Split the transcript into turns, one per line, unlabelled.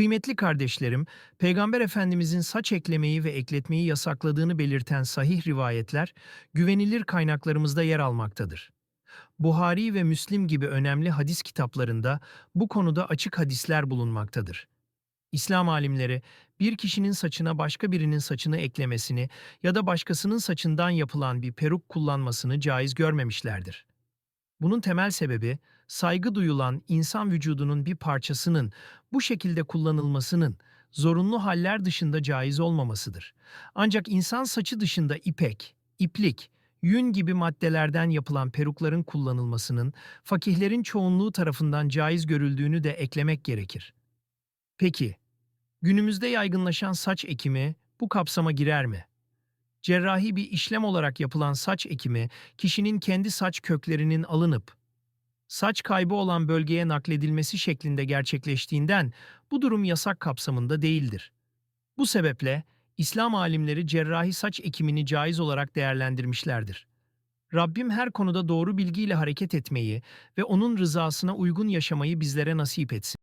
Kıymetli kardeşlerim, Peygamber Efendimizin saç eklemeyi ve ekletmeyi yasakladığını belirten sahih rivayetler, güvenilir kaynaklarımızda yer almaktadır. Buhari ve Müslim gibi önemli hadis kitaplarında bu konuda açık hadisler bulunmaktadır. İslam alimleri, bir kişinin saçına başka birinin saçını eklemesini ya da başkasının saçından yapılan bir peruk kullanmasını caiz görmemişlerdir. Bunun temel sebebi, saygı duyulan insan vücudunun bir parçasının bu şekilde kullanılmasının zorunlu haller dışında caiz olmamasıdır. Ancak insan saçı dışında ipek, iplik, yün gibi maddelerden yapılan perukların kullanılmasının fakihlerin çoğunluğu tarafından caiz görüldüğünü de eklemek gerekir. Peki, günümüzde yaygınlaşan saç ekimi bu kapsama girer mi? Cerrahi bir işlem olarak yapılan saç ekimi, kişinin kendi saç köklerinin alınıp saç kaybı olan bölgeye nakledilmesi şeklinde gerçekleştiğinden bu durum yasak kapsamında değildir. Bu sebeple İslam alimleri cerrahi saç ekimini caiz olarak değerlendirmişlerdir. Rabbim her konuda doğru bilgiyle hareket etmeyi ve onun rızasına uygun yaşamayı bizlere nasip etsin.